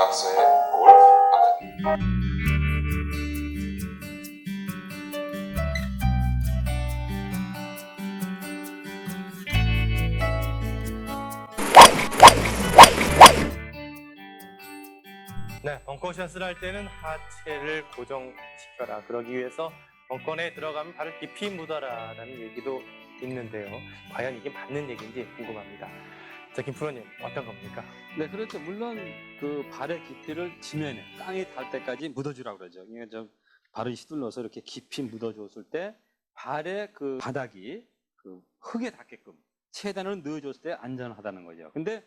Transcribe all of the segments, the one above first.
김학서의 골프 아카데미. 네, 벙커샷을 할 때는 하체를 고정시켜라. 그러기 위해서 벙커 내에 들어가면 발을 깊이 묻어라라는 얘기도 있는데요. 과연 이게 맞는 얘기인지 궁금합니다. 자, 김프로님 어떤 겁니까? 네, 그렇죠. 물론 그 발의 깊이를 지면에 땅에 닿을 때까지 묻어주라고 그러죠. 그러니까 좀 발을 휘둘러서 이렇게 깊이 묻어줬을 때 발의 그 바닥이 그 흙에 닿게끔 최대한으로 넣어줬을 때 안전하다는 거죠. 근데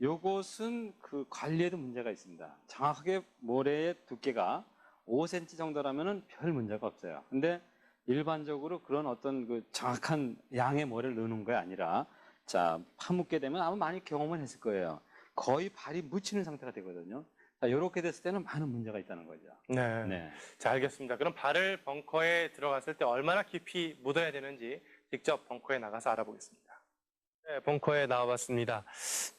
요것은 그 관리에도 문제가 있습니다. 정확하게 모래의 두께가 5cm 정도라면은 별 문제가 없어요. 근데 일반적으로 그런 어떤 그 정확한 양의 모래를 넣는 게 아니라 자, 파묻게 되면 아마 많이 경험을 했을 거예요. 거의 발이 묻히는 상태가 되거든요. 자, 이렇게 됐을 때는 많은 문제가 있다는 거죠. 네. 네. 자, 알겠습니다. 그럼 발을 벙커에 들어갔을 때 얼마나 깊이 묻어야 되는지 직접 벙커에 나가서 알아보겠습니다. 네, 벙커에 나와봤습니다.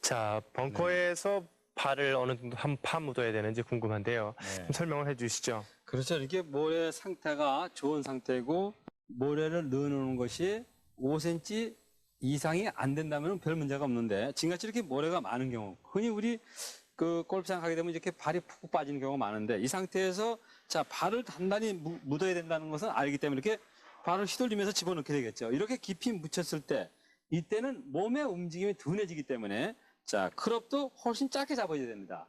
자, 벙커에서 발을 어느 정도 한 파 묻어야 되는지 궁금한데요. 좀 설명을 해주시죠. 그렇죠. 이렇게 모래 상태가 좋은 상태고 모래를 넣어놓는 것이 5cm 이상이 안 된다면 별 문제가 없는데 지금같이 이렇게 모래가 많은 경우 흔히 우리 그 골프장 가게 되면 이렇게 발이 푹 빠지는 경우가 많은데 이 상태에서 자 발을 단단히 무- 묻어야 된다는 것은 알기 때문에 이렇게 발을 휘둘리면서 집어넣게 되겠죠. 이렇게 깊이 묻혔을 때 이때는 몸의 움직임이 둔해지기 때문에 자 클럽도 훨씬 짧게 잡아야 됩니다.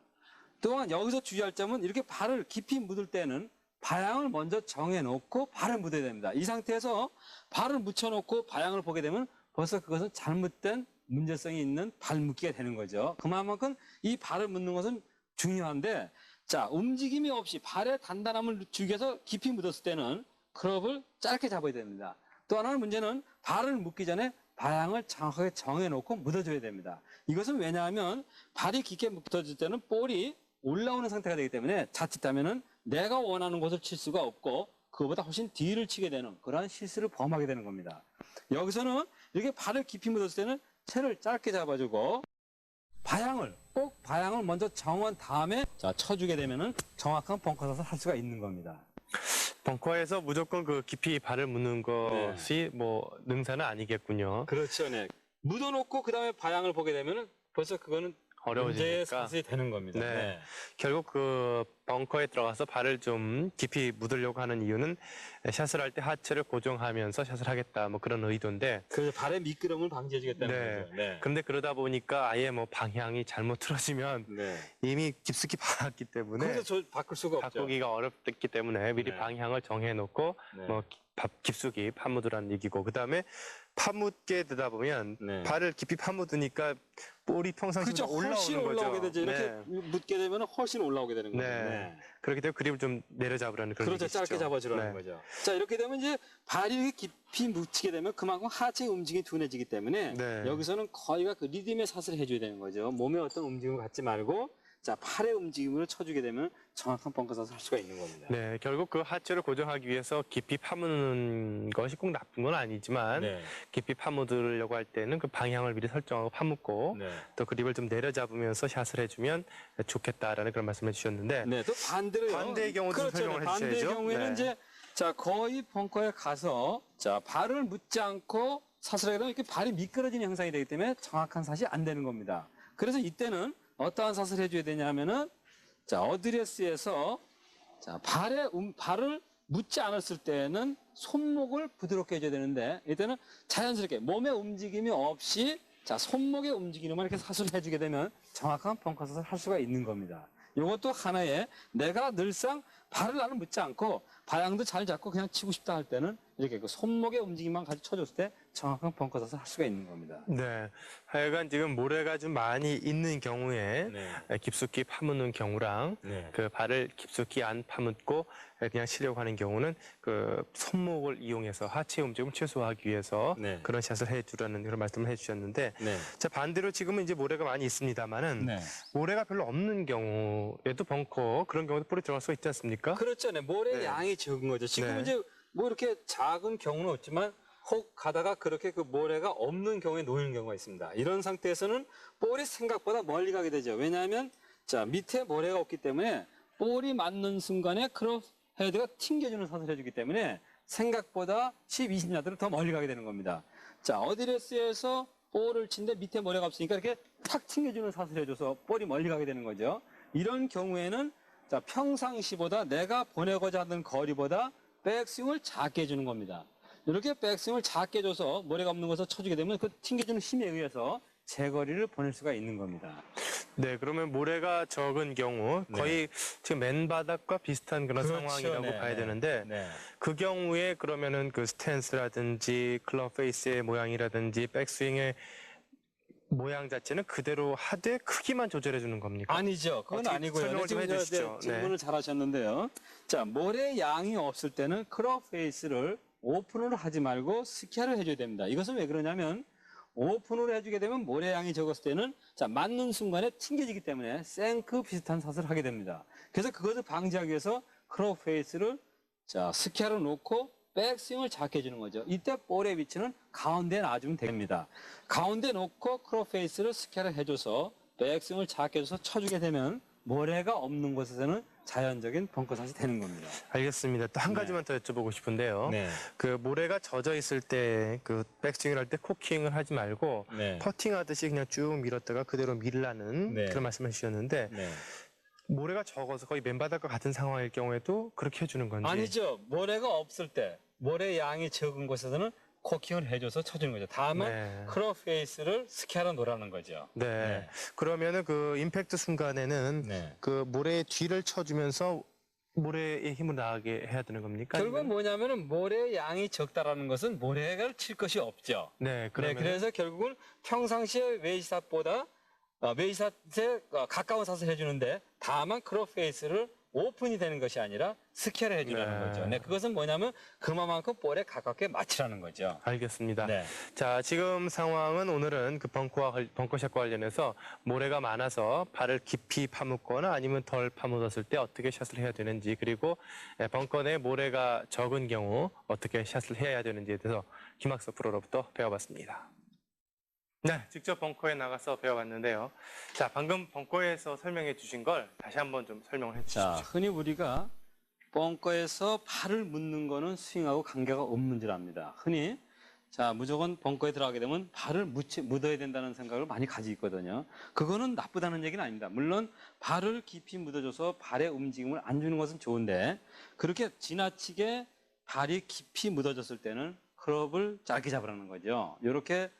또한 여기서 주의할 점은 이렇게 발을 깊이 묻을 때는 방향을 먼저 정해놓고 발을 묻어야 됩니다. 이 상태에서 발을 묻혀놓고 방향을 보게 되면 벌써 그것은 잘못된 문제성이 있는 발 묻기가 되는 거죠. 그만큼 이 발을 묻는 것은 중요한데 자 움직임이 없이 발의 단단함을 위해서 깊이 묻었을 때는 클럽을 짧게 잡아야 됩니다. 또 하나는 문제는 발을 묻기 전에 방향을 정확하게 정해놓고 묻어줘야 됩니다. 이것은 왜냐하면 발이 깊게 묻어질 때는 볼이 올라오는 상태가 되기 때문에 자칫하면은 내가 원하는 곳을 칠 수가 없고 그거보다 훨씬 뒤를 치게 되는 그러한 실수를 범하게 되는 겁니다. 여기서는 이렇게 발을 깊이 묻었을 때는 채를 짧게 잡아주고 방향을 꼭 방향을 먼저 정한 다음에 자 쳐주게 되면은 정확한 벙커샷을 할 수가 있는 겁니다. 벙커에서 무조건 그 깊이 발을 묻는 것이 뭐 능사는 아니겠군요. 그렇죠, 네. 묻어놓고 그 다음에 방향을 보게 되면은 벌써 그거는 어려워지니까. 사슬이 되는 겁니다. 네. 결국 그 벙커에 들어가서 발을 좀 깊이 묻으려고 하는 이유는 샷을 할 때 하체를 고정하면서 샷을 하겠다 뭐 그런 의도인데 그 발의 미끄럼을 방지해주겠다는 네. 거죠. 네. 그런데 그러다 보니까 아예 뭐 방향이 잘못 틀어지면 네. 이미 깊숙이 박았기 때문에 그래서 저 바꿀 수가 없죠. 바꾸기가 어렵기 때문에 미리 네. 방향을 정해놓고 네. 뭐 깊숙이 파묻으라는 얘기고 그 다음에 파묻게 되다 보면 네. 발을 깊이 파묻으니까 볼이 평상시보다 그렇죠. 훨씬 올라오는 거죠. 올라오게 되죠. 이렇게 네. 묻게 되면 훨씬 올라오게 되는 거죠. 네. 그렇기 때문에 그립을 좀 내려잡으라는 그런 그렇죠. 짧게 잡아주라는 네. 거죠. 자, 이렇게 되면 이제 발이 이렇게 깊이 묻히게 되면 그만큼 하체 움직임이 둔해지기 때문에 네. 여기서는 거의가 그 리듬의 샷을 해줘야 되는 거죠. 몸의 어떤 움직임을 갖지 말고 자, 팔의 움직임으로 쳐주게 되면 정확한 벙커 샷을 할 수가 있는 겁니다. 네, 결국 그 하체를 고정하기 위해서 깊이 파묻는 것이 꼭 나쁜 건 아니지만 네. 깊이 파묻으려고 할 때는 그 방향을 미리 설정하고 파묻고 네. 또 그립을 좀 내려잡으면서 샷을 해주면 좋겠다라는 그런 말씀을 해주셨는데 네, 또 반대로요. 반대의 경우도 그렇죠. 설명을 네, 반대의 해주셔야죠. 경우에는 네. 이제 자 거의 벙커에 가서 자 발을 묻지 않고 샷을 하게 되면 이렇게 발이 미끄러지는 형상이 되기 때문에 정확한 샷이 안 되는 겁니다. 그래서 이때는 어떠한 샷을 해줘야 되냐면은 자 어드레스에서 자 발에 음, 발을 묻지 않았을 때는 손목을 부드럽게 해줘야 되는데 이때는 자연스럽게 몸의 움직임이 없이 자 손목의 움직임만 이렇게 사슬 해주게 되면 정확한 벙커샷을 할 수가 있는 겁니다. 이것도 하나의 내가 늘상 발을 나는 묻지 않고 방향도 잘 잡고 그냥 치고 싶다 할 때는 이렇게 그 손목의 움직임만 가지고 쳐줬을 때 정확한 벙커 샷을 할 수가 있는 겁니다. 네, 하여간 지금 모래가 좀 많이 있는 경우에 네. 깊숙이 파묻는 경우랑 네. 그 발을 깊숙이 안 파묻고 그냥 치려고 하는 경우는 그 손목을 이용해서 하체 움직임을 최소화하기 위해서 네. 그런 샷을 해주라는 그런 말씀을 해주셨는데 네. 자 반대로 지금은 이제 모래가 많이 있습니다만은 모래가 별로 없는 경우에도 벙커 그런 경우도 볼이 들어갈 수 있지 않습니까? 그렇죠. 네. 모래 네. 양이 적은 거죠. 지금 네. 이제 뭐 이렇게 작은 경우는 없지만 혹 가다가 그렇게 그 모래가 없는 경우에 놓이는 경우가 있습니다. 이런 상태에서는 볼이 생각보다 멀리 가게 되죠. 왜냐하면 자, 밑에 모래가 없기 때문에 볼이 맞는 순간에 크롭 헤드가 튕겨주는 선을 해주기 때문에 생각보다 10, 20야드를 더 멀리 가게 되는 겁니다. 자, 어드레스에서 볼을 친데 밑에 모래가 없으니까 이렇게 탁 튕겨주는 사슬 해줘서 볼이 멀리 가게 되는 거죠. 이런 경우에는 자, 평상시보다 내가 보내고자 하는 거리보다 백스윙을 작게 해주는 겁니다. 이렇게 백스윙을 작게 줘서 모래가 없는 곳에서 쳐주게 되면 그 튕겨주는 힘에 의해서 제거리를 보낼 수가 있는 겁니다. 네, 그러면 모래가 적은 경우 거의 지금 맨바닥과 비슷한 그런 그렇죠. 상황이라고 네. 봐야 되는데 네. 그 경우에 그러면은 그 스탠스라든지 클럽 페이스의 모양이라든지 백스윙의 모양 자체는 그대로 하되 크기만 조절해 주는 겁니까? 아니죠. 그건 어떻게 아니고요. 설명을 좀 지금 저, 해주시죠. 네, 질문을 잘 하셨는데요. 자, 모래 양이 없을 때는 크롭 페이스를 오픈을 하지 말고 스키아를 해줘야 됩니다. 이것은 왜 그러냐면 오픈을 해주게 되면 모래 양이 적었을 때는 자, 맞는 순간에 튕겨지기 때문에 생크 비슷한 샷을 하게 됩니다. 그래서 그것을 방지하기 위해서 크롭 페이스를 자, 스키아로 놓고 백스윙을 작게 해주는 거죠. 이때 볼의 위치는 가운데에 놔주면 됩니다. 가운데 놓고 크롭 페이스를 스캐를 해줘서 백스윙을 작게 해줘서 쳐주게 되면 모래가 없는 곳에서는 자연적인 벙커샷이 되는 겁니다. 알겠습니다. 또 한 가지만 더 여쭤보고 싶은데요. 네. 그 모래가 젖어 있을 때 그 백스윙을 할 때 코킹을 하지 말고 네. 퍼팅 하듯이 그냥 쭉 밀었다가 그대로 밀라는 네. 그런 말씀을 해주셨는데 네. 모래가 적어서 거의 맨바닥과 같은 상황일 경우에도 그렇게 해주는 건지 아니죠. 모래가 없을 때, 모래 양이 적은 곳에서는 코킹을 해줘서 쳐주는 거죠. 다음은 네. 크롭 페이스를 스캐로 놓으라는 거죠. 네. 네. 그러면은 그 임팩트 순간에는 네. 그 모래의 뒤를 쳐주면서 모래의 힘을 나가게 해야 되는 겁니까? 결국은 뭐냐면은 모래 양이 적다라는 것은 모래가 칠 것이 없죠. 네, 네, 그러면 그래서 결국은 평상시에 웨이샷보다 어, 웨이샷에 어, 가까운 샷을 해주는데 다만 크롭 페이스를 오픈이 되는 것이 아니라 스퀘어를 해주라는 네. 거죠. 네, 그것은 뭐냐면 그만큼 볼에 가깝게 맞추라는 거죠. 알겠습니다. 네. 자, 지금 상황은 오늘은 그 벙커와 관- 벙커샷과 관련해서 모래가 많아서 발을 깊이 파묻거나 아니면 덜 파묻었을 때 어떻게 샷을 해야 되는지 그리고 예, 벙커 내 모래가 적은 경우 어떻게 샷을 해야 되는지에 대해서 김학석 프로로부터 배워봤습니다. 네, 직접 벙커에 나가서 배워봤는데요. 자, 방금 벙커에서 설명해 주신 걸 다시 한번 좀 설명을 해 자, 주십시오. 흔히 우리가 벙커에서 발을 묻는 거는 스윙하고 관계가 없는 줄 압니다. 흔히 자, 무조건 벙커에 들어가게 되면 발을 묻히, 묻어야 된다는 생각을 많이 가지고 있거든요. 그거는 나쁘다는 얘기는 아닙니다. 물론 발을 깊이 묻어줘서 발의 움직임을 안 주는 것은 좋은데 그렇게 지나치게 발이 깊이 묻어졌을 때는 클럽을 짧게 잡으라는 거죠. 이렇게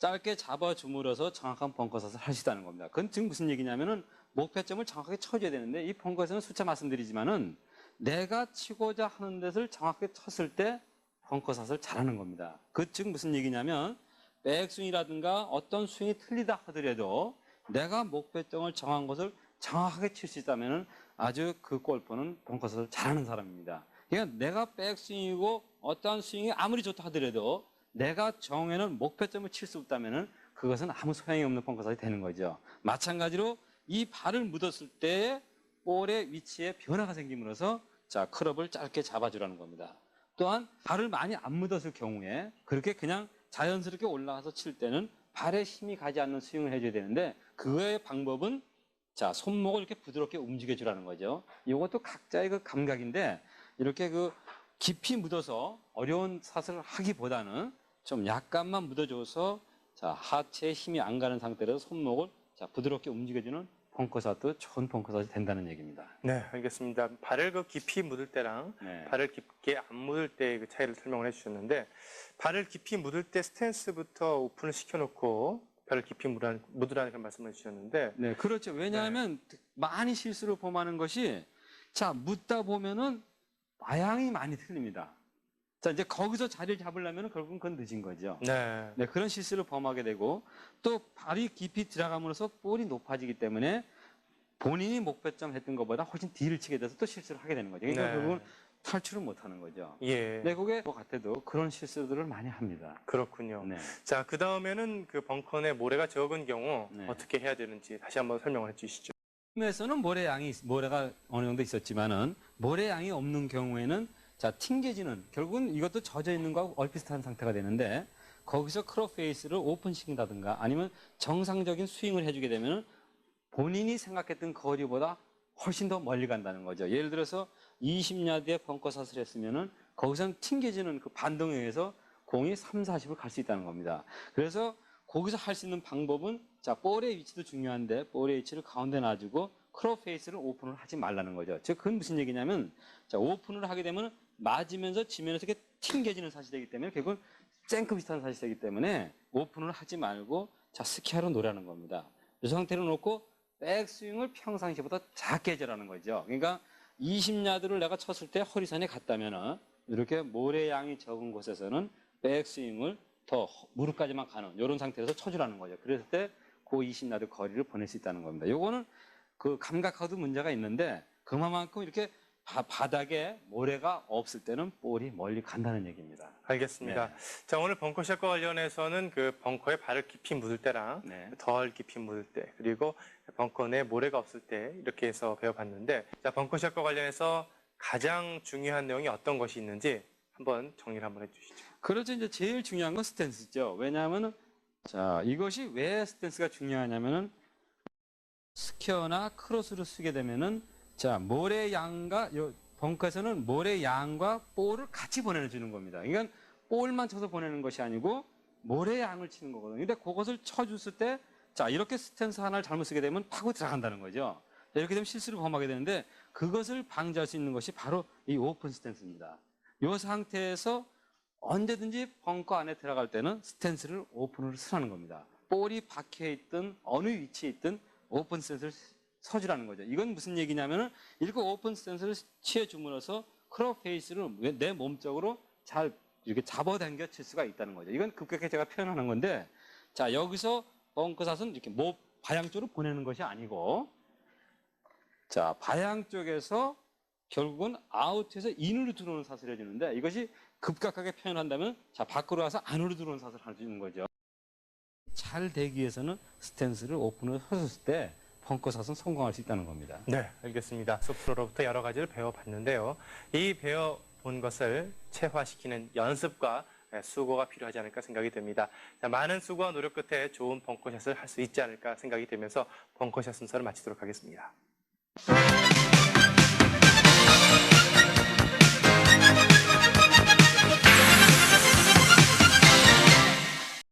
짧게 잡아줌으로써 정확한 벙커샷을 있다는 겁니다. 그건 지금 무슨 얘기냐면은 목표점을 정확하게 쳐줘야 되는데 이 벙커에서는 수차 말씀드리지만은 내가 치고자 하는 데를 정확하게 쳤을 때 벙커샷을 잘하는 겁니다. 그 즉 무슨 얘기냐면 백스윙이라든가 어떤 스윙이 틀리다 하더라도 내가 목표점을 정한 것을 정확하게 칠 수 있다면은 아주 그 골퍼는 벙커샷을 잘하는 사람입니다. 그러니까 내가 백스윙이고 어떠한 스윙이 아무리 좋다 하더라도 내가 정해놓은 목표점을 칠 수 없다면은 그것은 아무 소용이 없는 벙커샷이 되는 거죠. 마찬가지로 이 발을 묻었을 때의 볼의 위치에 변화가 생김으로써 자 클럽을 짧게 잡아주라는 겁니다. 또한 발을 많이 안 묻었을 경우에 그렇게 그냥 자연스럽게 올라가서 칠 때는 발에 힘이 가지 않는 스윙을 해줘야 되는데 그의 방법은 자 손목을 이렇게 부드럽게 움직여 주라는 거죠. 이것도 각자의 그 감각인데 이렇게 그 깊이 묻어서 어려운 샷을 하기보다는 좀 약간만 묻어줘서 자 하체에 힘이 안 가는 상태로 손목을 자 부드럽게 움직여주는 벙커샷도 좋은 벙커샷이 된다는 얘기입니다. 네, 알겠습니다. 발을 그 깊이 묻을 때랑 네. 발을 깊게 안 묻을 때의 그 차이를 설명을 해주셨는데 발을 깊이 묻을 때 스탠스부터 오픈을 시켜놓고 발을 깊이 묻으라는, 묻으라는 그런 말씀을 해주셨는데 네, 그렇죠. 왜냐하면 많이 실수로 범하는 것이 자 묻다 보면은 방향이 많이 틀립니다. 자 이제 거기서 자리를 잡으려면 결국은 그건 늦은 거죠. 네, 네, 그런 실수를 범하게 되고 또 발이 깊이 들어감으로써 볼이 높아지기 때문에 본인이 목표점 했던 것보다 훨씬 뒤를 치게 돼서 또 실수를 하게 되는 거죠. 그러니까 네. 결국은 탈출을 못 하는 거죠. 예, 네, 그게 뭐 같아도 그런 실수들을 많이 합니다. 그렇군요. 네. 자, 그 다음에는 그 벙커 내 모래가 적은 경우 네. 어떻게 해야 되는지 다시 한번 설명을 해주시죠. 에서는 모래 양이 모래가 어느 정도 있었지만은 모래 양이 없는 경우에는 자 튕겨지는 결국은 이것도 젖어 있는 거하고 얼비슷한 상태가 되는데 거기서 크롭 페이스를 오픈 시킨다든가 아니면 정상적인 스윙을 해주게 되면 본인이 생각했던 거리보다 훨씬 더 멀리 간다는 거죠. 예를 들어서 20야드에 벙커 샷을 했으면은 거기선 튕겨지는 그 반동에 의해서 공이 3, 40을 갈 수 있다는 겁니다. 그래서 거기서 할 수 있는 방법은 자, 볼의 위치도 중요한데 볼의 위치를 가운데 놔주고 크롭 페이스를 오픈을 하지 말라는 거죠. 즉, 그건 무슨 얘기냐면 자, 오픈을 하게 되면 맞으면서 지면에서 이렇게 튕겨지는 사실이 되기 때문에 결국은 쨍크 비슷한 사실이 되기 때문에 오픈을 하지 말고 자, 스키하러 노라는 겁니다. 이 상태로 놓고 백스윙을 평상시보다 작게 해주라는 거죠. 그러니까 20야드를 내가 쳤을 때 허리선에 갔다면은 이렇게 모래양이 적은 곳에서는 백스윙을 더 무릎까지만 가는 이런 상태에서 쳐주라는 거죠. 그랬을 때그 20야드 거리를 보낼 수 있다는 겁니다. 요거는 그 감각하고도 문제가 있는데 그만큼 이렇게 바, 바닥에 모래가 없을 때는 볼이 멀리 간다는 얘기입니다. 알겠습니다. 네. 자, 오늘 벙커샷과 관련해서는 그 벙커에 발을 깊이 묻을 때랑 네. 덜 깊이 묻을 때 그리고 벙커 내 모래가 없을 때 이렇게 해서 배워봤는데 자 벙커샷과 관련해서 가장 중요한 내용이 어떤 것이 있는지 한번 정리를 한번 해주시죠. 그렇죠. 이제 제일 중요한 건 스탠스죠. 왜냐하면은 자 이것이 왜 스탠스가 중요하냐면은 스퀘어나 크로스를 쓰게 되면은 자 모래 양과 요 벙커에서는 모래 양과 볼을 같이 보내주는 겁니다. 그러니까 볼만 쳐서 보내는 것이 아니고 모래 양을 치는 거거든요. 근데 그것을 쳐줬을 때 자 이렇게 스탠스 하나를 잘못 쓰게 되면 파고 들어간다는 거죠. 자, 이렇게 되면 실수를 범하게 되는데 그것을 방지할 수 있는 것이 바로 이 오픈 스탠스입니다. 이 상태에서 언제든지 벙커 안에 들어갈 때는 스탠스를 오픈을 쓰라는 겁니다. 볼이 박혀 있든 어느 위치에 있든 오픈 스탠스를 서주라는 거죠. 이건 무슨 얘기냐면은 이렇게 오픈 스탠스를 취해 줌으로써 크롭 페이스를 내 몸쪽으로 잘 이렇게 잡아당겨 칠 수가 있다는 거죠. 이건 급격하게 제가 표현하는 건데 자 여기서 벙커샷은 이렇게 목 방향 쪽으로 보내는 것이 아니고 자 방향 쪽에서 결국은 아웃에서 인으로 들어오는 샷을 해주는데 이것이 급격하게 표현한다면 자 밖으로 와서 안으로 들어오는 샷을 해주는 거죠. 잘 되기 위해서는 스탠스를 오픈을 하셨을 때 벙커샷은 성공할 수 있다는 겁니다. 네, 알겠습니다. 소프로로부터 여러 가지를 배워봤는데요. 이 배워본 것을 체화시키는 연습과 수고가 필요하지 않을까 생각이 됩니다. 자, 많은 수고와 노력 끝에 좋은 벙커샷을 할 수 있지 않을까 생각이 되면서 벙커샷 순서를 마치도록 하겠습니다.